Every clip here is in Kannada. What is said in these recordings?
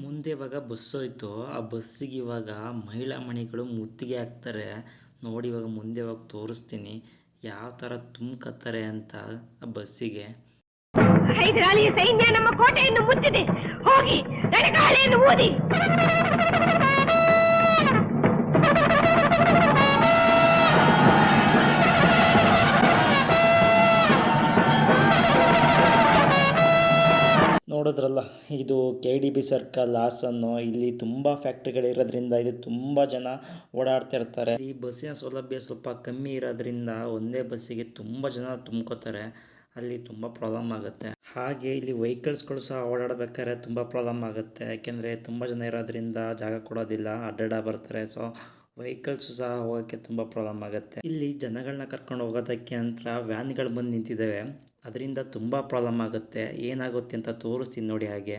ಮುಂದೆ ಇವಾಗ ಬಸ್ ಹೋಯ್ತು. ಆ ಬಸ್ಸಿಗೆ ಇವಾಗ ಮಹಿಳಾ ಮಣಿಗಳು ಮುತ್ತಿಗೆ ಹಾಕ್ತಾರೆ. ನೋಡಿ ಇವಾಗ ಮುಂದೆ ಇವಾಗ ತೋರಿಸ್ತೀನಿ. ಯಾವ ಥರ ತುಂಬ್ಕತ್ತಾರೆ ಅಂತ ಆ ಬಸ್ಸಿಗೆ ಸೈನ್ಯ ನಮ್ಮ ಕೋಟೆಯನ್ನು ಮುತ್ತಿದೆ. ಹೋಗಿ ಓದಿ ನೋಡಿದ್ರಲ್ಲ, ಇದು ಕೆ ಡಿ ಬಿ ಸರ್ಕಲ್, ಹಾಸನ್ನು, ಇಲ್ಲಿ ತುಂಬ ಫ್ಯಾಕ್ಟ್ರಿಗಳಿರೋದ್ರಿಂದ ಇದು ತುಂಬ ಜನ ಓಡಾಡ್ತಾ ಇರ್ತಾರೆ. ಈ ಬಸ್ಸಿನ ಸೌಲಭ್ಯ ಸ್ವಲ್ಪ ಕಮ್ಮಿ ಇರೋದ್ರಿಂದ ಒಂದೇ ಬಸ್ಸಿಗೆ ತುಂಬ ಜನ ತುಂಬ್ಕೋತಾರೆ. ಅಲ್ಲಿ ತುಂಬ ಪ್ರಾಬ್ಲಮ್ ಆಗುತ್ತೆ. ಹಾಗೆ ಇಲ್ಲಿ ವೆಹಿಕಲ್ಸ್ಗಳು ಸಹ ಓಡಾಡಬೇಕಾದ್ರೆ ತುಂಬ ಪ್ರಾಬ್ಲಮ್ ಆಗುತ್ತೆ. ಯಾಕೆಂದರೆ ತುಂಬ ಜನ ಇರೋದ್ರಿಂದ ಜಾಗ ಕೊಡೋದಿಲ್ಲ ಅಡ್ಡಾಡ ಬರ್ತಾರೆ. ಸೊ ವೆಹಿಕಲ್ಸ್ ಸಹ ಹೋಗೋಕ್ಕೆ ತುಂಬ ಪ್ರಾಬ್ಲಮ್ ಆಗುತ್ತೆ. ಇಲ್ಲಿ ಜನಗಳನ್ನ ಕರ್ಕೊಂಡು ಹೋಗೋದಕ್ಕೆ ಅಂತ ವ್ಯಾನ್ಗಳು ಬಂದು ನಿಂತಿದ್ದಾವೆ. ಅದರಿಂದ ತುಂಬ ಪ್ರಾಬ್ಲಮ್ ಆಗುತ್ತೆ. ಏನಾಗುತ್ತೆ ಅಂತ ತೋರಿಸ್ತೀನಿ ನೋಡಿ ಹಾಗೆ.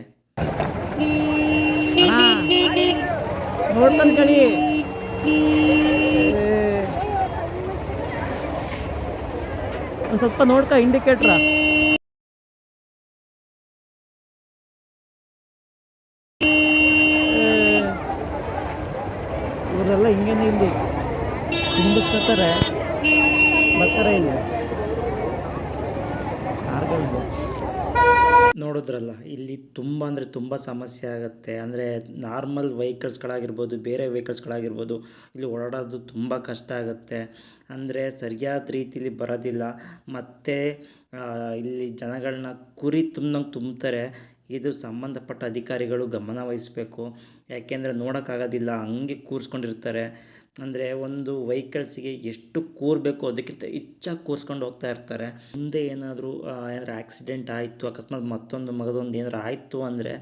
ಸ್ವಲ್ಪ ನೋಡ್ಕ ಇಂಡಿಕೇಟ್ರ ಇವರೆಲ್ಲ ಹಿಂಗೇನೆ ಇಲ್ಲಿ ತುಂಬಿಸ್ಕೊತಾರೆ ಬರ್ತಾರೆ ಇಲ್ಲಿ. ನೋಡಿದ್ರಲ್ಲ, ಇಲ್ಲಿ ತುಂಬ ಅಂದರೆ ತುಂಬ ಸಮಸ್ಯೆ ಆಗುತ್ತೆ. ಅಂದರೆ ನಾರ್ಮಲ್ ವೆಹಿಕಲ್ಸ್ಗಳಾಗಿರ್ಬೋದು ಬೇರೆ ವೆಹಿಕಲ್ಸ್ಗಳಾಗಿರ್ಬೋದು ಇಲ್ಲಿ ಓಡಾಡೋದು ತುಂಬ ಕಷ್ಟ ಆಗುತ್ತೆ. ಅಂದರೆ ಸರಿಯಾದ ರೀತಿಲಿ ಬರೋದಿಲ್ಲ. ಮತ್ತು ಇಲ್ಲಿ ಜನಗಳನ್ನ ಕುರಿ ತುಂಬಂಗೆ ತುಂಬ್ತಾರೆ. ಇದು ಸಂಬಂಧಪಟ್ಟ ಅಧಿಕಾರಿಗಳು ಗಮನವಹಿಸಬೇಕು ಯಾಕೆಂದರೆ ನೋಡೋಕ್ಕಾಗೋದಿಲ್ಲ, ಹಂಗೆ ಕೂರಿಸ್ಕೊಂಡಿರ್ತಾರೆ. ಅಂದರೆ ಒಂದು ವೆಹಿಕಲ್ಸಿಗೆ ಎಷ್ಟು ಕೂರಬೇಕು ಅದಕ್ಕಿಂತ ಹೆಚ್ಚಾಗಿ ಕೂರಿಸ್ಕೊಂಡು ಹೋಗ್ತಾ ಇರ್ತಾರೆ. ಮುಂದೆ ಏನಾದರೂ ಏನಾದ್ರು ಆಕ್ಸಿಡೆಂಟ್ ಆಯಿತು, ಅಕಸ್ಮಾತ್ ಮತ್ತೊಂದು ಮಗದೊಂದು ಏನಾದ್ರು ಆಯಿತು ಅಂದರೆ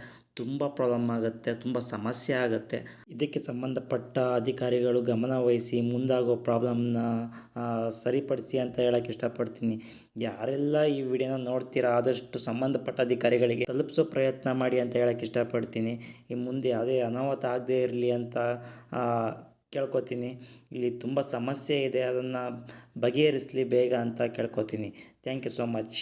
ತುಂಬ ಪ್ರಾಬ್ಲಮ್ ಆಗುತ್ತೆ, ತುಂಬ ಸಮಸ್ಯೆ ಆಗುತ್ತೆ. ಇದಕ್ಕೆ ಸಂಬಂಧಪಟ್ಟ ಅಧಿಕಾರಿಗಳು ಗಮನ ವಹಿಸಿ ಮುಂದಾಗೋ ಪ್ರಾಬ್ಲಮ್ನ ಸರಿಪಡಿಸಿ ಅಂತ ಹೇಳಕ್ಕೆ ಇಷ್ಟಪಡ್ತೀನಿ. ಯಾರೆಲ್ಲ ಈ ವಿಡಿಯೋನ ನೋಡ್ತೀರಾ, ಆದಷ್ಟು ಸಂಬಂಧಪಟ್ಟ ಅಧಿಕಾರಿಗಳಿಗೆ ತಲುಪಿಸೋ ಪ್ರಯತ್ನ ಮಾಡಿ ಅಂತ ಹೇಳಕ್ಕೆ ಇಷ್ಟಪಡ್ತೀನಿ. ಈ ಮುಂದೆ ಯಾವುದೇ ಅನಾಹುತ ಆಗದೇ ಇರಲಿ ಅಂತ ಕೇಳ್ಕೊತೀನಿ. ಇಲ್ಲಿ ತುಂಬ ಸಮಸ್ಯೆ ಇದೆ ಅದನ್ನು ಬಗೆಹರಿಸಲಿ ಬೇಗ ಅಂತ ಕೇಳ್ಕೊತೀನಿ. Thank you so much